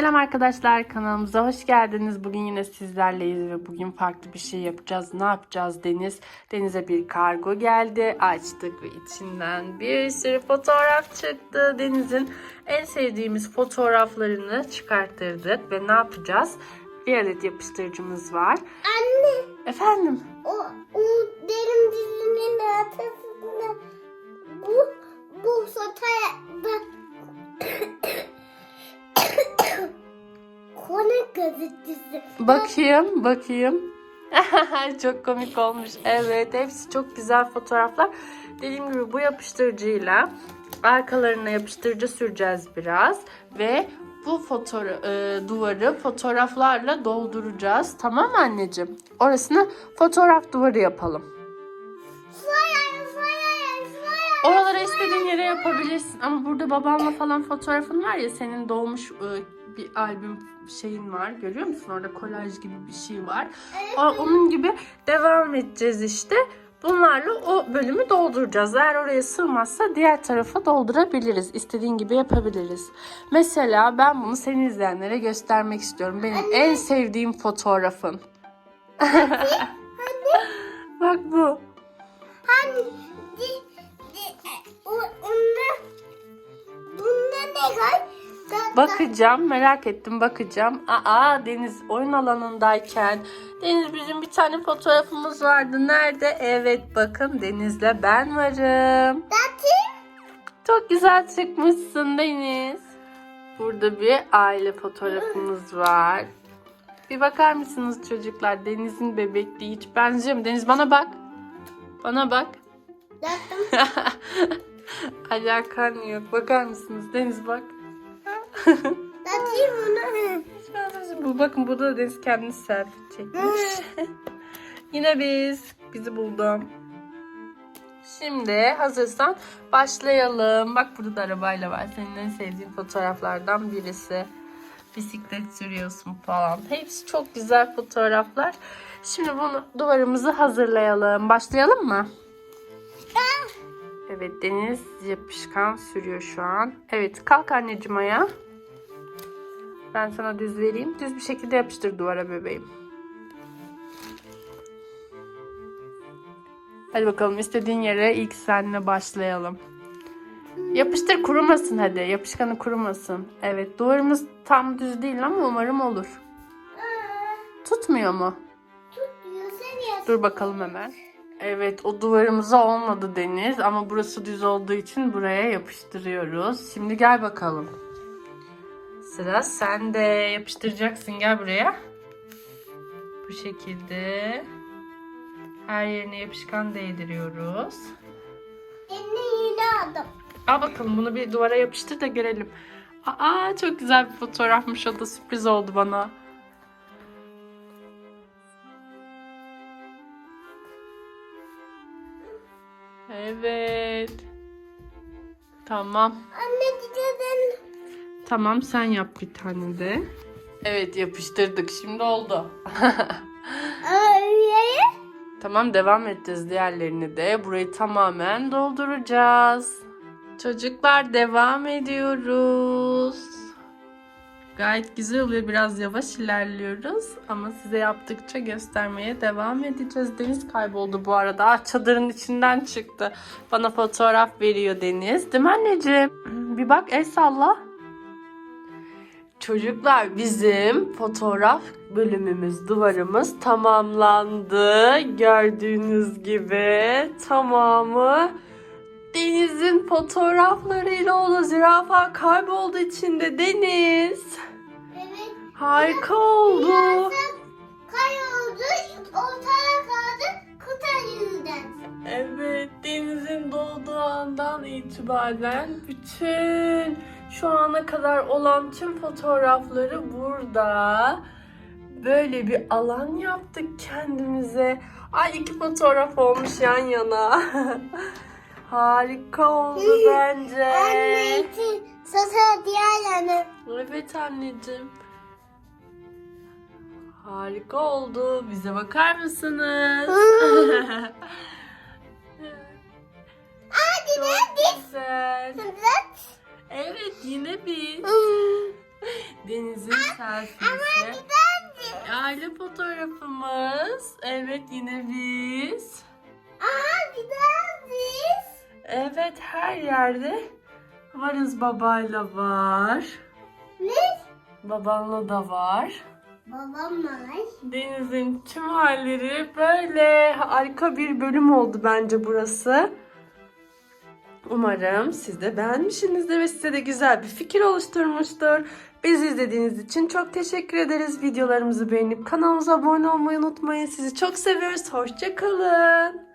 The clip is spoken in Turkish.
Selam arkadaşlar kanalımıza hoş geldiniz. Bugün yine sizlerleyiz ve bugün farklı bir şey yapacağız. Ne yapacağız Deniz? Denize bir kargo geldi. Açtık ve içinden bir sürü fotoğraf çıktı. Deniz'in en sevdiğimiz fotoğraflarını çıkarttırdık ve ne yapacağız? Bir adet yapıştırıcımız var. Anne Efendim? o, o derin dizinin ortasında bu bu fotoğrafta Kone gazetesi. Bakayım, bakayım. çok komik olmuş. Evet, hepsi çok güzel fotoğraflar. Dediğim gibi bu yapıştırıcıyla arkalarına yapıştırıcı süreceğiz biraz ve bu fotoğra- e, duvarı fotoğraflarla dolduracağız. Tamam anneciğim? Orasını fotoğraf duvarı yapalım. Oralara istediğin yere yapabilirsin. Ama burada babanla falan fotoğrafın var ya senin doğmuş e, bir albüm şeyin var. Görüyor musun? Orada kolaj gibi bir şey var. O- onun gibi devam edeceğiz işte. Bunlarla o bölümü dolduracağız. Eğer oraya sığmazsa diğer tarafa doldurabiliriz. İstediğin gibi yapabiliriz. Mesela ben bunu senin izleyenlere göstermek istiyorum. Benim en sevdiğim fotoğrafın. Bak bu. Bakacağım, merak ettim bakacağım. Aa Deniz oyun alanındayken Deniz bizim bir tane fotoğrafımız vardı. Nerede? Evet bakın Deniz'le ben varım. Zaten Çok güzel çıkmışsın Deniz. Burada bir aile fotoğrafımız var. Bir bakar mısınız çocuklar? Deniz'in bebekliği hiç benziyor mu? Deniz bana bak. Bana bak. zaten Alakan yok. Bakar mısınız? Deniz bak. Zaten bunu Bu bakın burada da Deniz kendini selfie çekmiş. Yine biz. Bizi buldum. Şimdi hazırsan başlayalım. Bak burada da arabayla var. Senin en sevdiğin fotoğraflardan birisi. Bisiklet sürüyorsun falan. Hepsi çok güzel fotoğraflar. Şimdi bunu duvarımızı hazırlayalım. Başlayalım mı? Evet Deniz yapışkan sürüyor şu an. Evet kalk anneciğim ayağa. Ben sana düz vereyim. Düz bir şekilde yapıştır duvara bebeğim. Hadi bakalım istediğin yere ilk seninle başlayalım. Yapıştır kurumasın hadi. Yapışkanı kurumasın. Evet duvarımız tam düz değil ama umarım olur. Tutmuyor mu? tutuyor sen yap. Dur bakalım hemen. Evet o duvarımıza olmadı Deniz ama burası düz olduğu için buraya yapıştırıyoruz. Şimdi gel bakalım. Sıra sende. Yapıştıracaksın gel buraya. Bu şekilde. Her yerine yapışkan değdiriyoruz. Eline yine aldım. Al bakalım bunu bir duvara yapıştır da görelim. Aa çok güzel bir fotoğrafmış o da sürpriz oldu bana. Evet. Tamam. Anne gideden. Tamam sen yap bir tane de. Evet yapıştırdık. Şimdi oldu. Tamam devam edeceğiz diğerlerini de. Burayı tamamen dolduracağız. Çocuklar devam ediyoruz. Gayet güzel oluyor. Biraz yavaş ilerliyoruz. Ama size yaptıkça göstermeye devam edeceğiz. Deniz kayboldu bu arada. Ah, çadırın içinden çıktı. Bana fotoğraf veriyor Deniz. Değil mi anneciğim? Bir bak el salla. Çocuklar bizim fotoğraf bölümümüz, duvarımız tamamlandı. Gördüğünüz gibi tamamı Deniz'in fotoğraflarıyla oldu. Zürafa kayboldu içinde Deniz. Evet. Harika oldu. Kayoldu. Ortada kaldı. Kutu yüzden. Evet, denizin doğduğu andan itibaren bütün şu ana kadar olan tüm fotoğrafları burada. Böyle bir alan yaptık kendimize. Ay iki fotoğraf olmuş yan yana. Harika oldu bence. Anne için yanı. Evet anneciğim. Harika oldu. Bize bakar mısınız? Çok güzel. Evet. Yine biz. Deniz'in selfiesi. Aile fotoğrafımız. Evet yine biz. Aa gidersiniz. Evet her yerde varız babayla var. Ne? Babanla da var. Babam var. Deniz'in tüm halleri böyle harika bir bölüm oldu bence burası. Umarım siz de beğenmişsinizdir ve size de güzel bir fikir oluşturmuştur. Bizi izlediğiniz için çok teşekkür ederiz. Videolarımızı beğenip kanalımıza abone olmayı unutmayın. Sizi çok seviyoruz. Hoşçakalın.